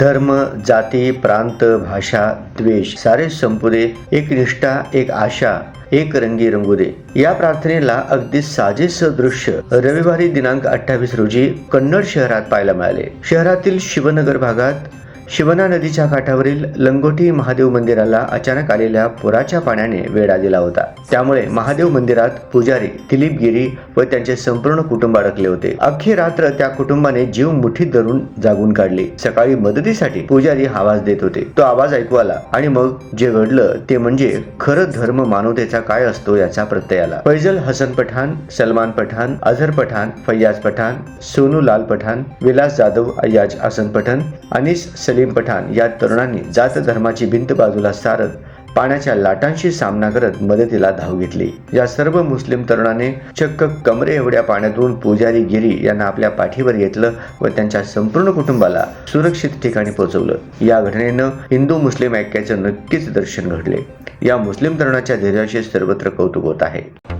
धर्म जाती प्रांत भाषा द्वेष सारे संपू दे एक निष्ठा एक आशा एक रंगी रंगू दे या प्रार्थनेला अगदी साजेस दृश्य रविवारी दिनांक अठ्ठावीस रोजी कन्नड शहरात पाहायला मिळाले. शहरातील शिवनगर भागात शिवना नदीच्या काठावरील लंगोटी महादेव मंदिराला अचानक आलेल्या पुराच्या पाण्याने वेढा दिला होता. त्यामुळे महादेव मंदिरात पुजारी दिलीप गिरी व त्यांचे संपूर्ण कुटुंब अडकले होते. अख्खी रात्र त्या कुटुंबाने जीव मुठीत धरून जागून काढली. सकाळी मदतीसाठी पुजारी आवाज देत होते. तो आवाज ऐकू आला आणि मग जे घडलं ते म्हणजे खरं धर्म मानवतेचा काय असतो याचा प्रत्यय आला. फैजल हसन पठाण सलमान पठाण अझर पठाण फैयाज पठाण सोनू लाल पठाण विलास जाधव अय्याज हसन पठाण अनिस सलीम पठाण या तरुणांनी जात धर्माची भिंत बाजूला सारत पाण्याच्या लाटांशी सामना करत मदतीला धाव घेतली. या सर्व मुस्लिम तरुणाने चक्क कमरे एवढ्या पाण्यातून पुजारी गिरी यांना आपल्या पाठीवर घेतलं व त्यांच्या संपूर्ण कुटुंबाला सुरक्षित ठिकाणी पोहोचवलं. या घटनेनं हिंदू मुस्लिम ऐक्याचं नक्कीच दर्शन घडले. या मुस्लिम तरुणाच्या धैर्याचे सर्वत्र कौतुक होत आहे.